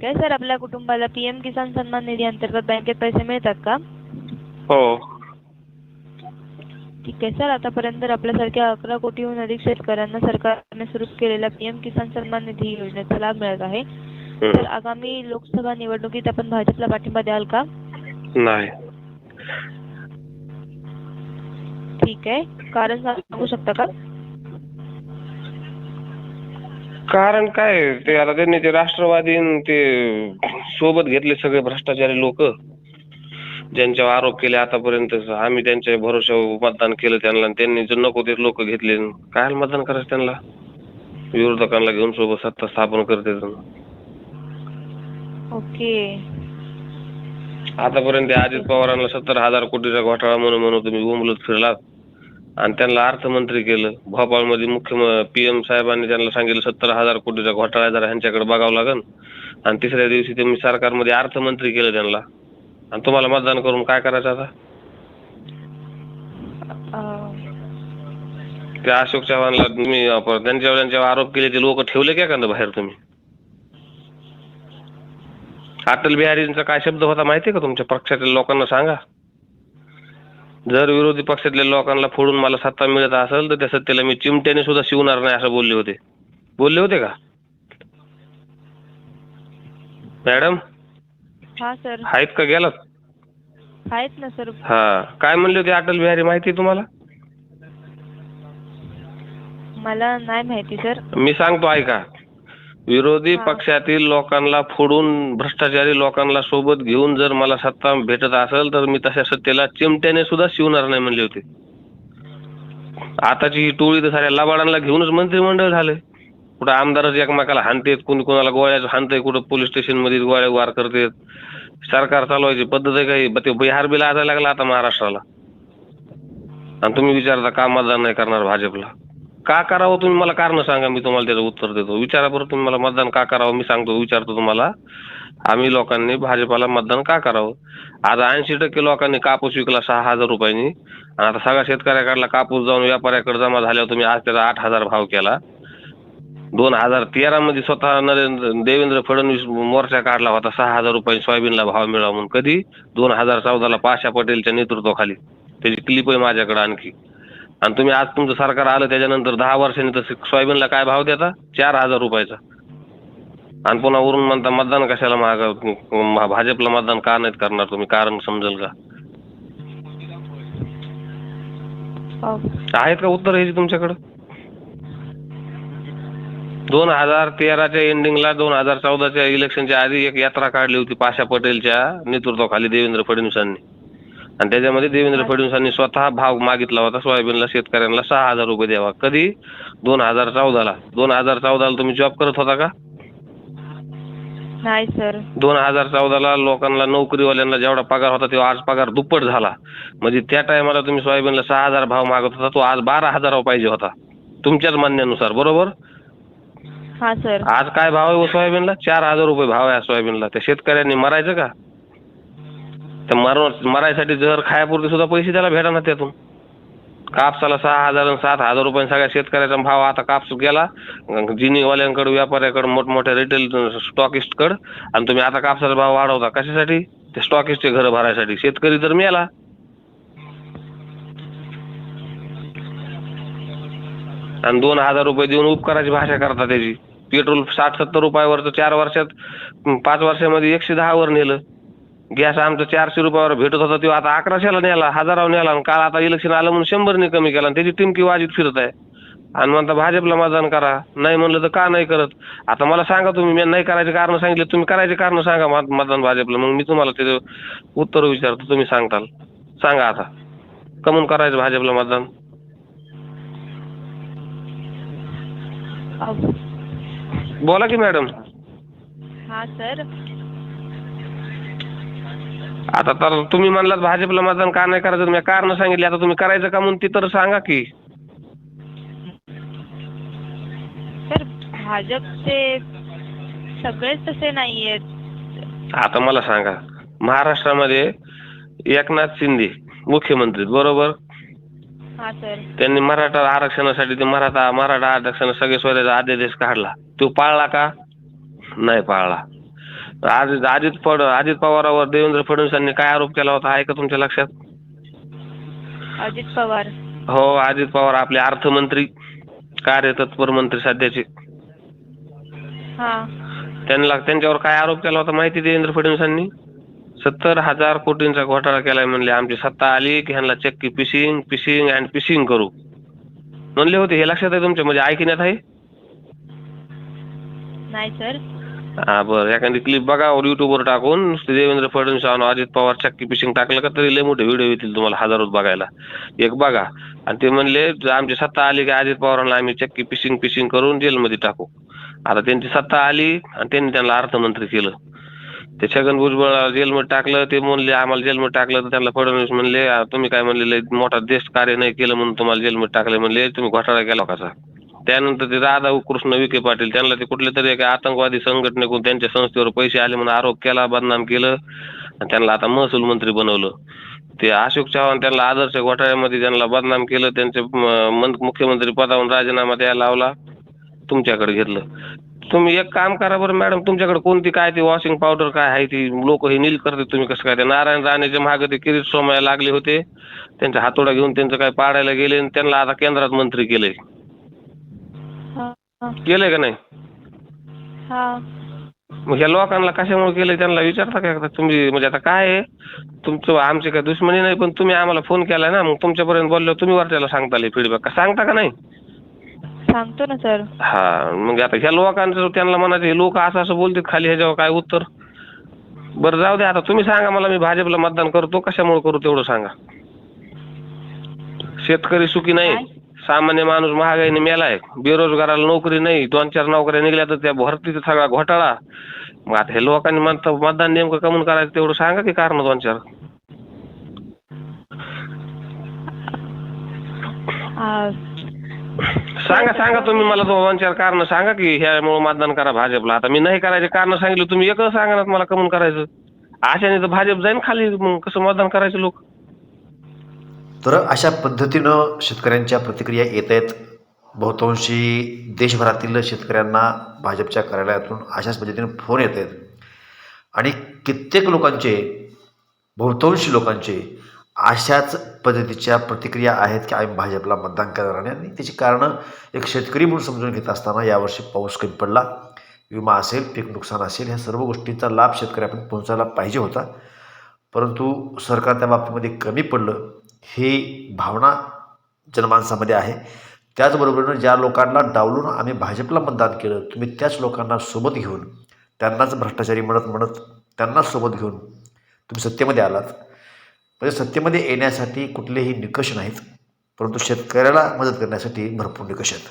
ठीक आहे सर आपल्या कुटुंबाला पी एम किसान सन्मान निधी अंतर्गत बँकेत पैसे मिळतात का? हो. ठीक आहे सर आतापर्यंत आपल्यासारख्या अकरा कोटीहून अधिक शेतकऱ्यांना सरकारने सुरू केलेल्या पी एम किसान सन्मान निधी योजनेचा लाभ मिळत आहे. तर. आगामी लोकसभा निवडणुकीत आपण भाजपला पाठिंबा द्याल का? नाही. ठीक आहे. कारण सांगू शकता का? कारण काय ते आता त्यांनी ते राष्ट्रवादी न ते सोबत घेतले सगळे भ्रष्टाचारी लोक. ज्यांच्यावर आरोप केले आतापर्यंत आम्ही त्यांच्या भरोश्यावर मतदान केलं त्यांना आणि त्यांनी जे नको ते लोक घेतले काय मतदान करायचं त्यांना? विरोधकांना घेऊन सोबत सत्ता स्थापन करते ओके. आतापर्यंत अजित पवारांना सत्तर हजार कोटीचा घोटाळा म्हणून म्हणून तुम्ही बोंबलत फिरलात. आणि त्यांना अर्थमंत्री केलं. भोपाळमध्ये मुख्य पीएम साहेबांनी त्यांना सांगितलं सत्तर हजार कोटीचा घोटाळा जरा ह्यांच्याकडे बघावं लागेल आणि तिसऱ्या दिवशी तुम्ही सरकारमध्ये अर्थमंत्री केलं त्यांना. आणि तुम्हाला मतदान करून काय करायचं आता? त्या अशोक चव्हाणला तुम्ही त्यांच्यावर त्यांच्यावर आरोप केले ते लोक ठेवले का एखादं बाहेर तुम्ही? अटल बिहारींचा काय शब्द होता माहितीये का तुमच्या पक्षातल्या लोकांना सांगा? जर विरोधी पक्षातल्या लोकांना फोडून मला सत्ता मिळत असेल तर त्या सत्तेला मी चिमट्याने सुद्धा शिवणार नाही असं बोलले होते. बोलले होते का? मॅडम? हा सर. आहेत का गेलात? आहेत ना सर. हा. काय म्हणले होते अटल बिहारी माहिती तुम्हाला? मला नाही माहिती सर. मी सांगतो ऐका. विरोधी. पक्षातील लोकांना फोडून भ्रष्टाचारी लोकांना सोबत घेऊन जर मला सत्ता भेटत असेल तर मी तशा सत्तेला चिमट्याने सुद्धा शिवणार नाही म्हणले होते. आताची ही टोळी तर साऱ्या लबाडांना घेऊनच मंत्रिमंडळ झाले. कुठं आमदारच एकमेकाला हाणतेत कोणी कोणाला गोळ्याच हाणतंय कुठं पोलीस स्टेशनमध्ये गोळ्या वार करतेत. सरकार चालवायची पद्धत आहे काही? ते बिहार बिल आता लागला आता महाराष्ट्राला. आणि तुम्ही विचारता का मतदान नाही करणार भाजपला? का करावं तुम्ही मला कारण सांगा मी तुम्हाला त्याचं उत्तर देतो. विचारा बरं तुम्ही मला मतदान का करावं मी सांगतो विचारतो तुम्हाला. आम्ही लोकांनी भाजपाला मतदान का करावं? आज ऐंशी टक्के लोकांनी कापूस विकला सहा हजार रुपयांनी. आणि आता सगळ्या शेतकऱ्याकडला कापूस जाऊन व्यापाऱ्याकडे जमा झाल्यावर तुम्ही आज त्याचा आठ हजार भाव केला. दोन हजार तेरा मध्ये स्वतः नरेंद्र देवेंद्र फडणवीस मोर्चा काढला होता. सहा हजार रुपये सोयाबीनला भाव मिळावा म्हणून. कधी? दोन हजार चौदाला पाशा पटेलच्या नेतृत्वाखाली. त्याची क्लिप आहे माझ्याकडे आणखी. आणि तुम्ही आज तुमचं सरकार आलं त्याच्यानंतर दहा वर्षांनी तर सोयाबीनला काय भाव देता? चार हजार रुपयाचा. आणि पुन्हा वरून म्हणता मतदान कशाला माग म- भाजपला मतदान का नाहीत करणार तुम्ही? कारण समजेल का? अं, आहेत का उत्तर ह्याची तुमच्याकडं? दोन हजार तेराच्या एंडिंगला दोन हजार चौदाच्या इलेक्शनच्या आधी एक यात्रा काढली होती पाशा पटेलच्या नेतृत्वाखाली देवेंद्र फडणवीसांनी. आणि त्याच्यामध्ये देवेंद्र फडणवीसांनी स्वतः भाव मागितला होता सोयाबीनला शेतकऱ्यांना सहा हजार रुपये द्यावा. कधी? दोन हजार चौदाला. दोन हजार चौदाला तुम्ही जॉब करत होता का? नाही सर दोन हजार चौदाला लोकांना नोकरीवाल्यांना जेवढा पगार होता तेव्हा आज पगार दुप्पट झाला. म्हणजे त्या टायमाला तुम्ही सोयाबीनला सहा हजार भाव मागत होता तो आज बारा हजारावर पाहिजे होता. तुमच्याच म्हणण्यानुसार बरोबर? हा सर आज काय भाव आहे हो सोयाबीनला? चार हजार रुपये भाव आहे सोयाबीनला. त्या शेतकऱ्यांनी मरायचं का? तर मर मरायसाठी जर खायापुरते सुद्धा पैसे त्याला भेटा त्यातून. कापसाला सहा हजार आणि सात हजार रुपये सगळ्या शेतकऱ्याचा भाव आता कापूस गेला. जिनीवाल्यांकडे व्यापाऱ्याकडे मोठमोठ्या रिटेल स्टॉकिस्टकडे आणि तुम्ही आता कापसाचा भाव वाढवता कशासाठी? ते स्टॉकिस्टचे घर भरायसाठी. शेतकरी जर मेला आणि दोन हजार रुपये देऊन उपकाराची भाषा करता त्याची. पेट्रोल साठ सत्तर रुपयावर तर चार वर्षात पाच वर्षामध्ये एकशे दहावर नेलं. गॅस आमचं चारशे रुपयावर भेटत होता तो आता अकराशेला नेला हजारावर नेला आणि काल आता इलेक्शन आलं म्हणून शंभरने कमी केला आणि त्याची टिमकी वाजीत फिरत आहे. आणि म्हणता भाजपला मतदान करा नाही म्हणलं तर का नाही करत? आता मला सांगा तुम्ही मी नाही करायचे कारण सांगितले तुम्ही करायचे कारण सांगा मत- मतदान भाजपला. मग मी तुम्हाला त्याचं उत्तर विचारतो तुम्ही सांगताल. सांगा आता. कमून करायचं भाजपला मतदान? बोला की मॅडम. हा सर. आता तर तुम्ही म्हणलात भाजपला मतदान का नाही करायचं? मी कारण सांगितले. आता तुम्ही करायचं का म्हणून ती तर सांगा की. सर भाजपचे सगळेच तसे नाही आहेत आता मला सांगा. महाराष्ट्रामध्ये एकनाथ शिंदे मुख्यमंत्री बरोबर? हा सर. त्यांनी मराठा आरक्षणासाठी ते मराठा मराठा आरक्षण सगळे स्वराज्य अध्यादेश काढला. तो पाळला का? नाही पाळला. आज अजित पड अजित पवारावर देवेंद्र फडणवीसांनी काय आरोप केला होता आहे का तुमच्या लक्षात? अजित पवार. हो अजित पवार आपले अर्थमंत्री कार्यतत्पर मंत्री सध्याचे. त्यांना त्यांच्यावर काय आरोप केला होता माहिती देवेंद्र फडणवीसांनी? सत्तर हजार कोटींचा घोटाळा केलाय म्हणले आमची सत्ता आली की ह्यांना चक्की पिशिंग पिशिंग अँड पिशिंग करू. म्हणले होते हे लक्षात आहे तुमच्या? म्हणजे ऐकण्यात आहे? नाही सर हा बरं. एखादी क्लिप बघा युट्यूबवर टाकून. देवेंद्र फडणवीस आणि अजित पवार चक्की पिशिंग टाकलं का तरी लय मोठे व्हिडिओ येतील तुम्हाला हजारोत बघायला. एक बघा. आणि ते म्हणले आमची सत्ता आली की अजित पवारांना आम्ही चक्की पिशिंग पिशिंग करून जेलमध्ये टाकू. आता त्यांची सत्ता आली आणि त्यांनी त्यांना अर्थमंत्री केलं. ते छगन भुजबळ जेलमध्ये टाकलं ते म्हणले आम्हाला जेलमध्ये टाकलं. तर त्यांना फडणवीस म्हणले तुम्ही काय म्हणले लय मोठा देश कार्य नाही केलं म्हणून तुम्हाला जेलमध्ये टाकले म्हणले तुम्ही घोटाळा केला कसा त्यानंतर ते राधा कृष्ण विखे पाटील त्यांना ते कुठले तरी एका आतंकवादी संघटनेकडून त्यांच्या संस्थेवर पैसे आले म्हणून आरोप केला बदनाम केलं आणि त्यांना आता महसूल मंत्री बनवलं. ते अशोक चव्हाण त्यांना आदर्श घोटाळ्यामध्ये त्यांना बदनाम केलं त्यांचे मुख्यमंत्री पदावरून राजीनामा द्यायला लावला तुमच्याकडे घेतलं. तुम्ही एक काम करा बरं मॅडम तुमच्याकडे कोणती काय ती वॉशिंग पावडर काय आहे ती लोक हे नील करते तुम्ही कसं काय ते? नारायण राणेचे मागे ते किरीट सोमायला लागले होते. त्यांचा हातोडा घेऊन त्यांचं काय पाडायला गेले आणि त्यांना आता केंद्रात मंत्री केलंय. केलंय का नाही? हा. मग ह्या लोकांना कशामुळे केलंय त्यांना विचारता का एकदा? तुम्ही म्हणजे आता काय आहे? तुमचं आमची काय दुश्मनी नाही पण तुम्ही आम्हाला फोन केलाय ना मग तुमच्यापर्यंत बोललो तुम्ही वरच्याला सांगता फीडबॅक का सांगता का नाही? सांगतो ना सर. हा मग आता ह्या लोकांचं त्यांना म्हणायचं हे लोक असं असं बोलतात खाली ह्याच्यावर काय उत्तर? बरं जाऊ दे आता तुम्ही सांगा मला मी भाजपला मतदान करतो कशामुळे करू तेवढं सांगा? शेतकरी सुखी नाही? सामान्य माणूस महागाईने मेलाय. बेरोजगाराला नोकरी नाही. दोन चार नोकऱ्या निघल्या तर त्या भरतीचा सगळा घोटाळा. मग आता हे लोकांनी म्हणतात मतदान नेमकं कमून करायचं तेवढं सांगा की कारण दोन चार. सांगा सांगा तुम्ही मला दोन चार कारण सांगा की ह्यामुळे मतदान करा भाजपला. आता मी नाही करायचे कारण सांगितलं तुम्ही एकच सांगा ना मला कमून करायचं. अशाने तर भाजप जाईन खाली मग कसं मतदान करायचं लोक? तर अशा पद्धतीनं शेतकऱ्यांच्या प्रतिक्रिया येत आहेत बहुतांशी देशभरातील शेतकऱ्यांना भाजपच्या कार्यालयातून अशाच पद्धतीने फोन येत आहेत आणि कित्येक लोकांचे बहुतांशी लोकांचे अशाच पद्धतीच्या प्रतिक्रिया आहेत की आम्ही भाजपला मतदान करणार नाही. आणि त्याची कारणं एक शेतकरी म्हणून समजून घेत असताना यावर्षी पाऊस कमी पडला. विमा असेल पीक नुकसान असेल ह्या सर्व गोष्टींचा लाभ शेतकऱ्यापर्यंत पोहोचायला पाहिजे होता. परंतु सरकार त्या बाबतीमध्ये कमी पडलं ही भावना जनमानसामध्ये आहे. त्याचबरोबरीनं ज्या लोकांना डावलून आम्ही भाजपला मतदान केलं तुम्ही त्याच लोकांना सोबत घेऊन त्यांनाच भ्रष्टाचारी म्हणत म्हणत त्यांनाच सोबत घेऊन तुम्ही सत्तेमध्ये आलात. म्हणजे सत्तेमध्ये येण्यासाठी कुठलेही निकष नाहीत परंतु शेतकऱ्याला मदत करण्यासाठी भरपूर निकष आहेत.